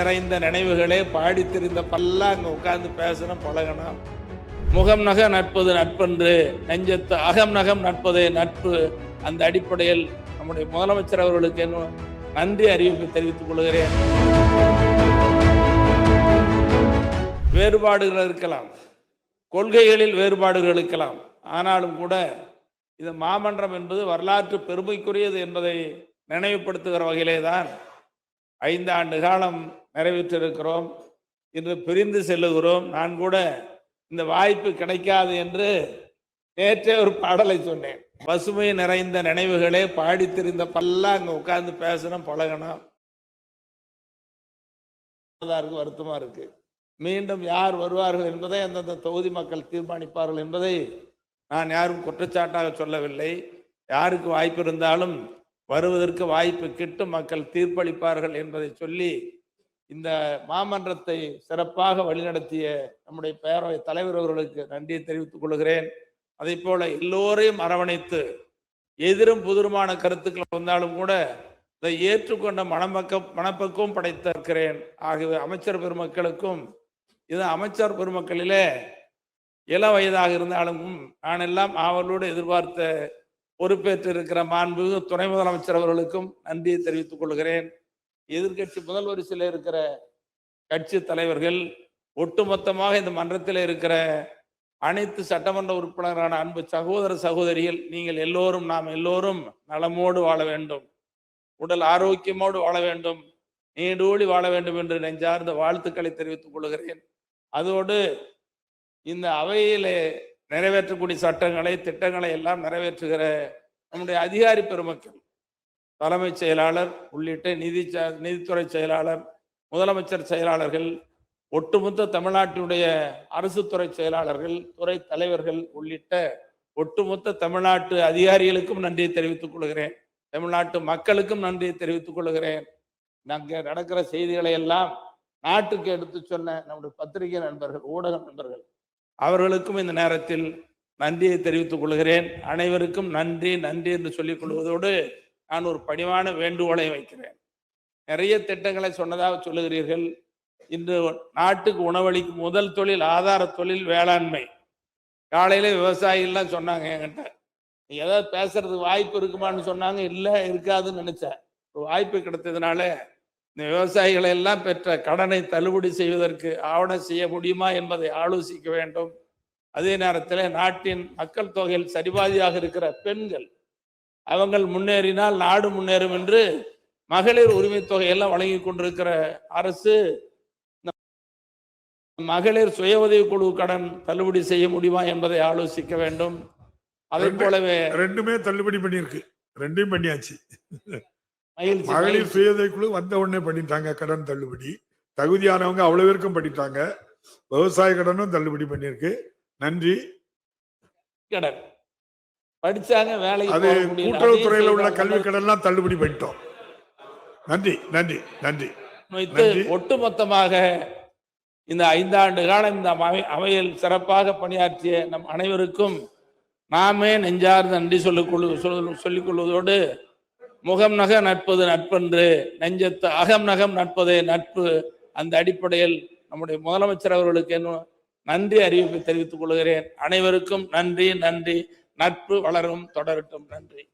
நிறைந்த நினைவுகளே பாடித்தெரிந்த திரிந்த பல்லாம் அங்க உட்கார்ந்து பேசணும் பழகணும் முகம் நக நட்பது நட்பென்று நெஞ்சத்து அகம் நகம் நட்பதே நட்பு. அந்த அடிப்படையில் நம்முடைய முதலமைச்சர் அவர்களுக்கு என்ன நன்றி அறிவிப்பு தெரிவித்துக் கொள்கிறேன். வேறுபாடுகள் இருக்கலாம். கொள்கைகளில் வேறுபாடுகள் இருக்கலாம். ஆனாலும் கூட இது மாமன்றம் என்பது வரலாற்று பெருமைக்குரியது என்பதை நினைவுபடுத்துகிற வகையிலே தான் ஐந்து ஆண்டு காலம் நிறைவேற்றிருக்கிறோம். இன்று பிரிந்து செல்லுகிறோம். நான் கூட இந்த வாய்ப்பு கிடைக்காது என்று நேற்றே ஒரு பாடலை சொன்னேன். பசுமை நிறைந்த நினைவுகளே பாடி திரிந்த பல்லாம் அங்க உட்கார்ந்து பேசணும் பழகணும். இருக்கு வருத்தமா இருக்கு. மீண்டும் யார் வருவார்கள் என்பதை அந்தந்த தொகுதி மக்கள் தீர்மானிப்பார்கள் என்பதை நான் யாரும் குற்றச்சாட்டாக சொல்லவில்லை. யாருக்கு வாய்ப்பு இருந்தாலும் வருவதற்கு வாய்ப்பு கிட்டு மக்கள் தீர்ப்பளிப்பார்கள் என்பதை சொல்லி இந்த மாமன்றத்தை சிறப்பாக வழிநடத்திய நம்முடைய பேரவை தலைவர் அவர்களுக்கு நன்றியை தெரிவித்துக் கொள்கிறேன். அதே போல எல்லோரையும் அரவணைத்து எதிரும் புதிருமான கருத்துக்கள் வந்தாலும் கூட இதை ஏற்றுக்கொண்ட மனமக்க மனப்பக்கம் படைத்திருக்கிறேன். ஆகவே அமைச்சர் பெருமக்களுக்கும் இது அமைச்சர் பெருமக்களிலே இள வயதாக இருந்தாலும் நான் எல்லாம் ஆவலோடு எதிர்பார்த்த பொறுப்பேற்று இருக்கிற மாண்புமிகு துணை முதலமைச்சர் அவர்களுக்கும் நன்றியை தெரிவித்துக் கொள்கிறேன். எதிர்க்கட்சி முதல் வரிசையில் இருக்கிற கட்சி தலைவர்கள் ஒட்டுமொத்தமாக இந்த மன்றத்தில் இருக்கிற அனைத்து சட்டமன்ற உறுப்பினரான அன்பு சகோதர சகோதரிகள் நீங்கள் எல்லோரும் நாம் எல்லோரும் நலமோடு வாழ வேண்டும். உடல் ஆரோக்கியமோடு வாழ வேண்டும். நீடூழி வாழ வேண்டும் என்று நெஞ்சார்ந்த வாழ்த்துக்களை தெரிவித்துக் கொள்கிறேன். அதோடு இந்த அவையிலே நிறைவேற்றக்கூடிய சட்டங்களை திட்டங்களை எல்லாம் நிறைவேற்றுகிற நம்முடைய அதிகாரி பெருமக்கள் தலைமைச் செயலாளர் உள்ளிட்ட நிதி ச- நிதித்துறை செயலாளர் முதலமைச்சர் செயலாளர்கள் ஒட்டுமொத்த தமிழ்நாட்டினுடைய அரசு துறை செயலாளர்கள் துறை தலைவர்கள் உள்ளிட்ட ஒட்டுமொத்த தமிழ்நாட்டு அதிகாரிகளுக்கும் நன்றியை தெரிவித்துக் கொள்கிறேன். தமிழ்நாட்டு மக்களுக்கும் நன்றியை தெரிவித்துக் கொள்கிறேன். அங்கே நடக்கிற செய்திகளை எல்லாம் நாட்டுக்கு எடுத்து சொன்ன நம்முடைய பத்திரிகை நண்பர்கள் ஊடக நண்பர்கள் அவர்களுக்கும் இந்த நேரத்தில் நன்றியை தெரிவித்துக் கொள்கிறேன். அனைவருக்கும் நன்றி நன்றி என்று சொல்லிக் கொள்வதோடு நான் ஒரு பணிவான வேண்டுகோளை வைக்கிறேன். நிறைய திட்டங்களை சொன்னதாக சொல்லுகிறீர்கள். இன்று நாட்டுக்கு உணவளிக்கும் முதல் தொழில் ஆதார தொழில் வேளாண்மை. காலையில விவசாயிகள்லாம் சொன்னாங்க என்கிட்ட. ஏதாவது பேசுறதுக்கு வாய்ப்பு இருக்குமான்னு சொன்னாங்க. இல்லை இருக்காதுன்னு நினைச்சேன். ஒரு வாய்ப்பு கிடைத்ததுனால இந்த விவசாயிகளை எல்லாம் பெற்ற கடனை தள்ளுபடி செய்வதற்கு ஆவணம் செய்ய முடியுமா என்பதை ஆலோசிக்க வேண்டும். அதே நேரத்தில் நாட்டின் மக்கள் தொகையில் சரிபாதியாக இருக்கிற பெண்கள் அவங்கள் முன்னேறினால் நாடு முன்னேறும் என்று மகளிர் உரிமை தொகையெல்லாம் வழங்கி கொண்டிருக்கிற அரசு மகளிர் சுய உதவி குழு கடன் தள்ளுபடி செய்ய முடியுமா என்பதை ஆலோசிக்க வேண்டும். அதை போலவே ரெண்டுமே தள்ளுபடி பண்ணியிருக்கு. ரெண்டையும் பண்ணியாச்சு. மகளிர் சுயதை குழு வந்த உடனே பண்ணிட்டாங்க கடன் தள்ளுபடி. தகுதியானவங்க அவ்வளவு பேருக்கும் பண்ணிட்டாங்க. விவசாய கடனும் தள்ளுபடி பண்ணியிருக்கு. நன்றி. கடன். படிச்சாங்க வேலைக்கு அது. கூட்டுறவுத்துறையில உள்ள கல்வி கடன்லாம் தள்ளுபடி பண்ணிட்டோம். நன்றி நன்றி நன்றி. ஒட்டுமொத்தமாக இந்த ஐந்தாண்டு காலம் இந்த அவை- அவையில் சிறப்பாக பணியாற்றிய நம் அனைவருக்கும் நாமே நெஞ்சார்ந்த நன்றி சொல்லிக் கொள்ளு சொல்- சொல்லிக் கொள்வதோடு முகம் நக நட்பது நட்பென்று நெஞ்சத்து அகம் நகம் நட்பதே நட்பு அந்த அடிப்படையில் நம்முடைய முதலமைச்சர் அவர்களுக்கு நன்றி அறிவிப்பை தெரிவித்துக் கொள்கிறேன். அனைவருக்கும் நன்றி நன்றி. நட்பு வளரும் தொடரட்டும். நன்றி.